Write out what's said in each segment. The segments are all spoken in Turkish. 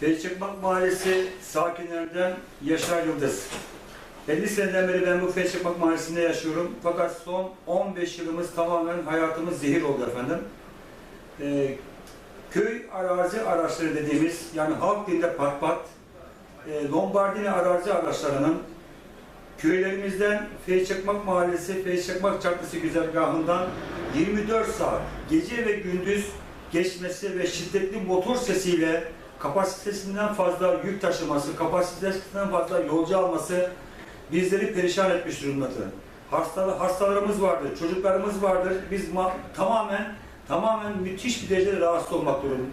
Feyçakmak Mahallesi sakinlerinden Yaşar Yıldız. 50 seneden beri ben bu Feyçakmak Mahallesi'nde yaşıyorum. Fakat son 15 yılımız tamamen hayatımız zehir oldu efendim. Ee, köy arazi araçları dediğimiz, yani halk dilinde pat pat, e, Lombardini arazi araçlarının köylerimizden Feyçakmak Mahallesi, Feyçakmak Caddesi güzergahından 24 saat gece ve gündüz geçmesi ve şiddetli motor sesiyle kapasitesinden fazla yük taşıması, kapasitesinden fazla yolcu alması bizleri perişan etmiş durumdadır. Hasta, hastalarımız vardır, çocuklarımız vardır. Biz ma- tamamen tamamen müthiş bir derecede rahatsız olmak durum,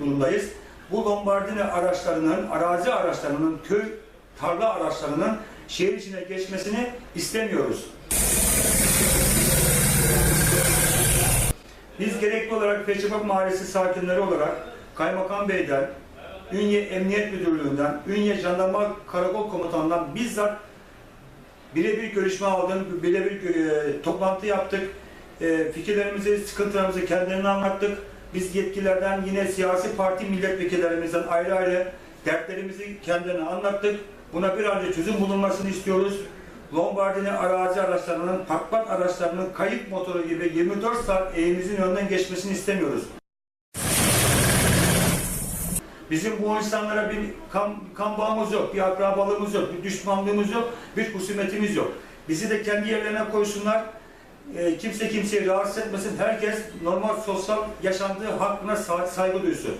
durumdayız. Bu Lombardini araçlarının, arazi araçlarının, köy tarla araçlarının şehir içine geçmesini istemiyoruz. Biz gerekli olarak Peçepak Mahallesi sakinleri olarak Kaymakam Bey'den, Ünye Emniyet Müdürlüğü'nden, Ünye Jandarma Karakol Komutanı'ndan bizzat birebir görüşme aldım, birebir e, toplantı yaptık. E, fikirlerimizi, sıkıntılarımızı kendilerine anlattık. Biz yetkililerden yine siyasi parti milletvekillerimizden ayrı ayrı dertlerimizi kendilerine anlattık. Buna bir an önce çözüm bulunmasını istiyoruz. Lombardini arazi araçlarının, patpat araçlarının kayıp motoru gibi 24 saat evimizin önünden geçmesini istemiyoruz. Bizim bu insanlara bir kan, kan bağımız yok, bir akrabalığımız yok, bir düşmanlığımız yok, bir husumetimiz yok. Bizi de kendi yerlerine koysunlar. Ee, kimse kimseyi rahatsız etmesin. Herkes normal sosyal yaşantığı hakkına sa- saygı duysun.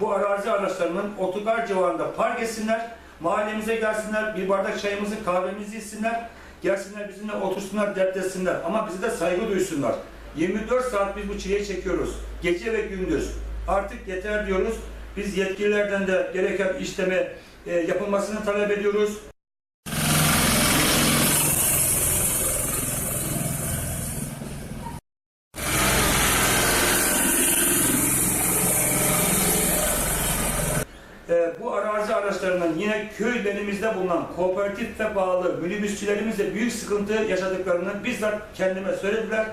Bu arazi araçlarının otogar civarında park etsinler, mahallemize gelsinler, bir bardak çayımızı, kahvemizi içsinler, gelsinler bizimle otursunlar, dertlesinler. Ama bize de saygı duysunlar. 24 saat biz bu çileyi çekiyoruz. Gece ve gündüz. Artık yeter diyoruz. Biz yetkililerden de gereken işleme e, yapılmasını talep ediyoruz. Ee, bu arazi araçlarının yine köy benimizde bulunan kooperatif ve bağlı minibüsçülerimizle büyük sıkıntı yaşadıklarını bizzat kendime söylediler.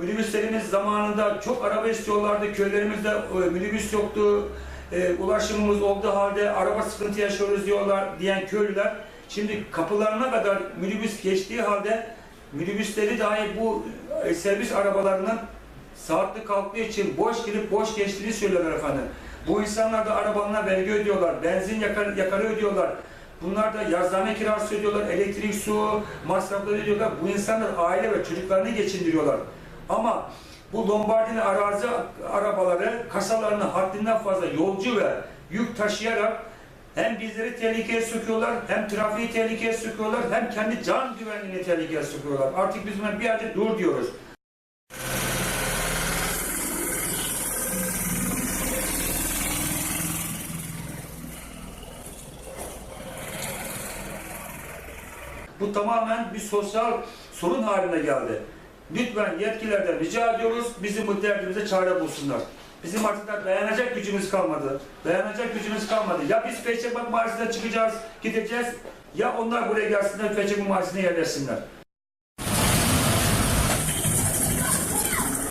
Minibüslerimiz zamanında çok araba istiyorlardı. Köylerimizde e, minibüs yoktu. E, ulaşımımız olduğu halde araba sıkıntı yaşıyoruz diyorlar diyen köylüler. Şimdi kapılarına kadar minibüs geçtiği halde minibüsleri dahi bu e, servis arabalarının saatli kalktığı için boş girip boş geçtiğini söylüyorlar efendim. Bu insanlar da arabalarına vergi ödüyorlar, benzin yakar, yakarı ödüyorlar. Bunlar da yazhane kirası ödüyorlar, elektrik, su masrafları ödüyorlar. Bu insanlar aile ve çocuklarını geçindiriyorlar. Ama bu Lombardini arazi arabaları kasalarını haddinden fazla yolcu ve yük taşıyarak hem bizleri tehlikeye sokuyorlar, hem trafiği tehlikeye sokuyorlar, hem kendi can güvenliğini tehlikeye sokuyorlar. Artık biz bir yerde dur diyoruz. Bu tamamen bir sosyal sorun haline geldi. Lütfen yetkililerden rica ediyoruz, bizim bu derdimize çare bulsunlar. Bizim artık da dayanacak gücümüz kalmadı. Dayanacak gücümüz kalmadı. Ya biz Feçebat Mahallesi'ne çıkacağız, gideceğiz, ya onlar buraya gelsinler, Feçebat Mahallesi'ne yerleşsinler.